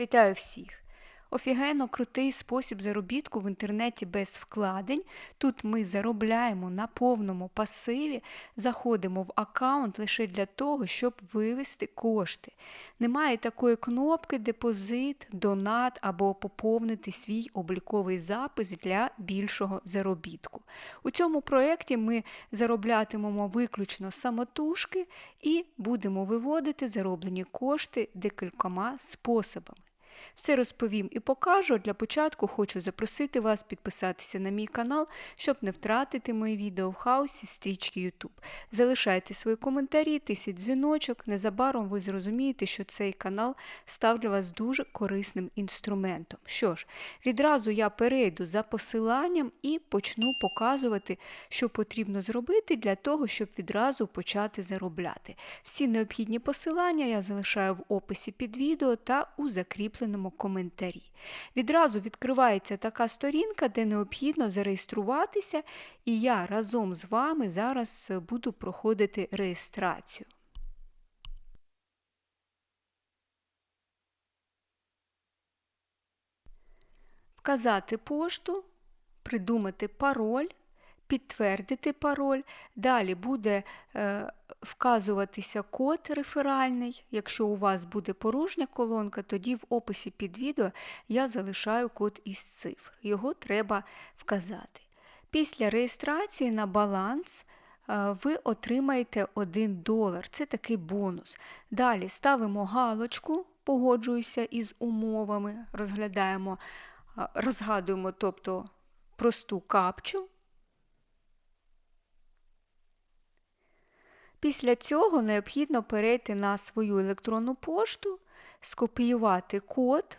Вітаю всіх! Офігенно крутий спосіб заробітку в інтернеті без вкладень. Тут ми заробляємо на повному пасиві, заходимо в аккаунт лише для того, щоб вивести кошти. Немає такої кнопки депозит, донат або поповнити свій обліковий запис для більшого заробітку. У цьому проєкті ми зароблятимемо виключно самотужки і будемо виводити зароблені кошти декількома способами. Все розповім і покажу. Для початку хочу запросити вас підписатися на мій канал, щоб не втратити мої відео в хаосі стрічки YouTube. Залишайте свої коментарі, тисять дзвіночок. Незабаром ви зрозумієте, що цей канал став для вас дуже корисним інструментом. Що ж, відразу я перейду за посиланням і почну показувати, що потрібно зробити для того, щоб відразу почати заробляти. Всі необхідні посилання я залишаю в описі під відео та у закріпленому коментарі. Відразу відкривається така сторінка, де необхідно зареєструватися, і я разом з вами зараз буду проходити реєстрацію. Вказати пошту, придумати пароль, підтвердити пароль. Далі буде е, вказуватися код реферальний. Якщо у вас буде порожня колонка, тоді в описі під відео я залишаю код із цифр. Його треба вказати. Після реєстрації на баланс е, ви отримаєте 1 долар. Це такий бонус. Далі ставимо галочку, погоджуюся із умовами, розглядаємо, е, розгадуємо тобто просту капчу. Після цього необхідно перейти на свою електронну пошту, скопіювати код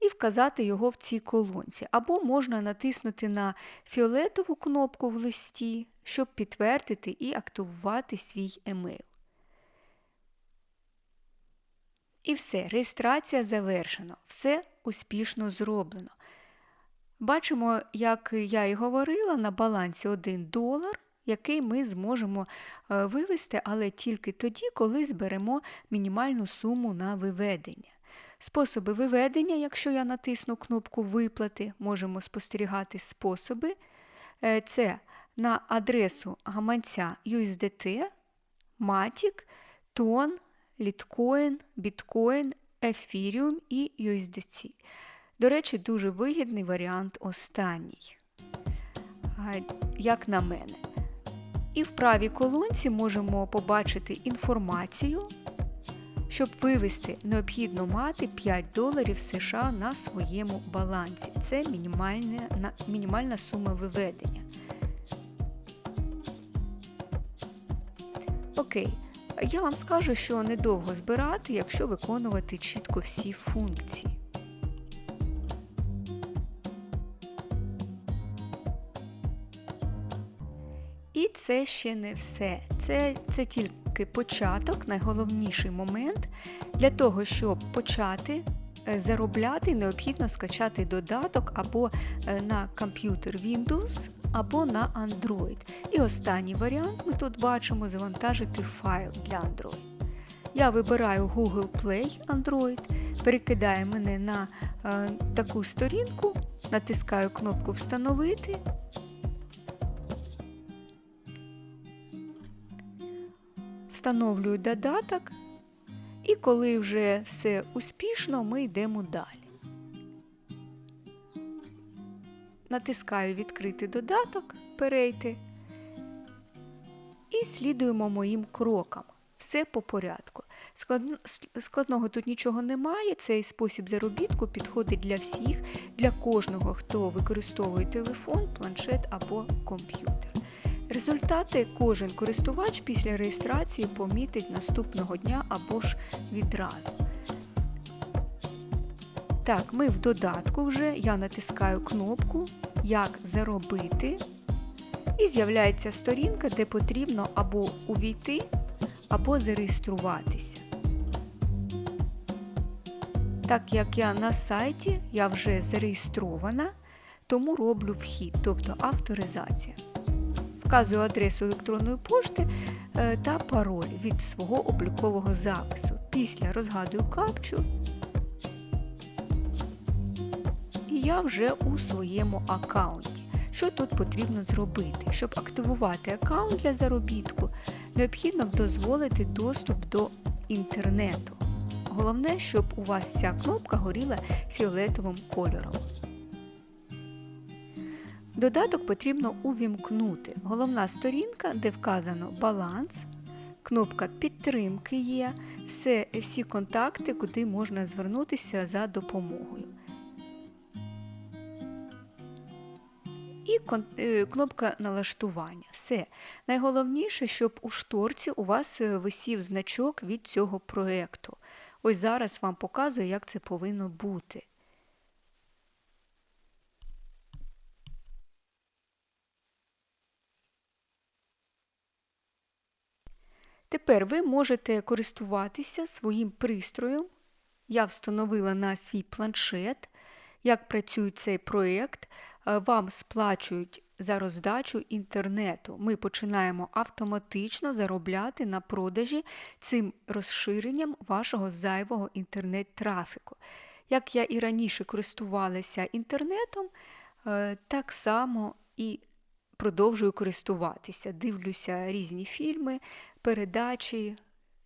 і вказати його в цій колонці. Або можна натиснути на фіолетову кнопку в листі, щоб підтвердити і активувати свій емейл. І все, реєстрація завершена. Все успішно зроблено. Бачимо, як я і говорила, на балансі 1 долар який ми зможемо е, вивести, але тільки тоді, коли зберемо мінімальну суму на виведення. Способи виведення, якщо я натисну кнопку Виплати, можемо спостерігати способи. Е, це на адресу гаманця USDT, Matic, TON, Litecoin, Bitcoin, Ethereum і USDC. До речі, дуже вигідний варіант останній, як на мене. І в правій колонці можемо побачити інформацію. Щоб вивести, необхідно мати 5 доларів США на своєму балансі. Це мінімальна, мінімальна сума виведення. Окей, я вам скажу, що недовго збирати, якщо виконувати чітко всі функції. Це ще не все. Це, Це тільки початок, найголовніший момент. Для того, щоб почати е, заробляти, необхідно скачати додаток або е, на комп'ютер Windows, або на Android. І останній варіант ми тут бачимо завантажити файл для Android. Я вибираю Google Play Android, перекидає мене на е, таку сторінку, натискаю кнопку Встановити. Встановлюю додаток, і коли вже все успішно, ми йдемо далі. Натискаю Відкрити додаток, перейти і слідуємо моїм крокам. Все по порядку. Складного тут нічого немає. Цей спосіб заробітку підходить для всіх, для кожного, хто використовує телефон, планшет або комп'ютер. Результати кожен користувач після реєстрації помітить наступного дня або ж відразу. Так, ми в додатку вже, я натискаю кнопку Як заробити. І з'являється сторінка, де потрібно або увійти, або зареєструватися. Так як я на сайті, я вже зареєстрована, тому роблю вхід, тобто авторизація Вказую адресу електронної пошти е, та пароль від свого облікового запису. Після розгадую капчу. І я вже у своєму аккаунті. Що тут потрібно зробити? Щоб активувати аккаунт для заробітку, необхідно дозволити доступ до інтернету. Головне, щоб у вас ця кнопка горіла фіолетовим кольором. Додаток потрібно увімкнути. Головна сторінка, де вказано баланс, кнопка підтримки є, все, всі контакти, куди можна звернутися за допомогою. І е, кнопка налаштування. Все. Найголовніше, щоб у шторці у вас е, висів значок від цього проєкту. Ось зараз вам показую, як це повинно бути. Тепер ви можете користуватися своїм пристроєм. Я встановила на свій планшет, як працює цей проєкт. Е, вам сплачують за роздачу інтернету. Ми починаємо автоматично заробляти на продажі цим розширенням вашого зайвого інтернет-трафіку. Як я і раніше користувалася інтернетом, е, так само і продовжую користуватися. Дивлюся різні фільми, передачі,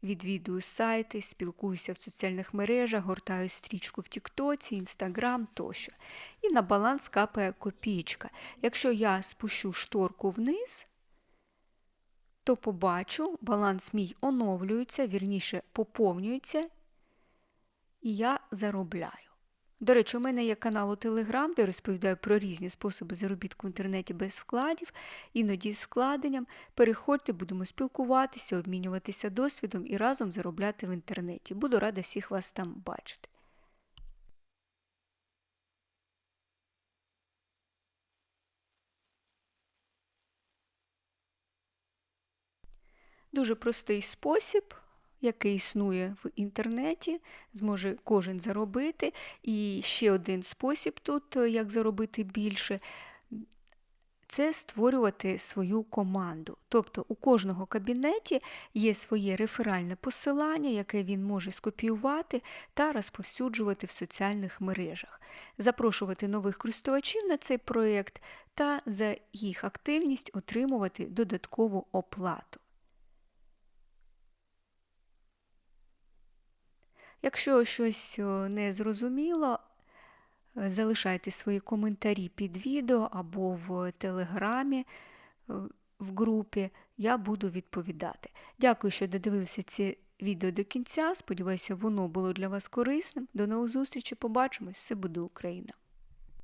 відвідую сайти, спілкуюся в соціальних мережах, гортаю стрічку в Тіктоці, Інстаграм тощо. І на баланс капає копійка. Якщо я спущу шторку вниз, то побачу, баланс мій оновлюється, вірніше поповнюється, і я заробляю. До речі, у мене є канал у Телеграм, де розповідаю про різні способи заробітку в інтернеті без вкладів, іноді з вкладенням. Переходьте, будемо спілкуватися, обмінюватися досвідом і разом заробляти в інтернеті. Буду рада всіх вас там бачити. Дуже простий спосіб який існує в інтернеті, зможе кожен заробити. І ще один спосіб тут, е, як заробити більше, це створювати свою команду. Тобто у кожного кабінеті є своє реферальне посилання, яке він може скопіювати та розповсюджувати в соціальних мережах, запрошувати нових користувачів на цей проєкт та за їх активність отримувати додаткову оплату. Якщо щось не зрозуміло, е, залишайте свої коментарі під відео або в телеграмі е, в групі, я буду відповідати. Дякую, що додивилися ці відео до кінця. Сподіваюся, воно було для вас корисним. До нових зустрічей, побачимось! Все буде Україна!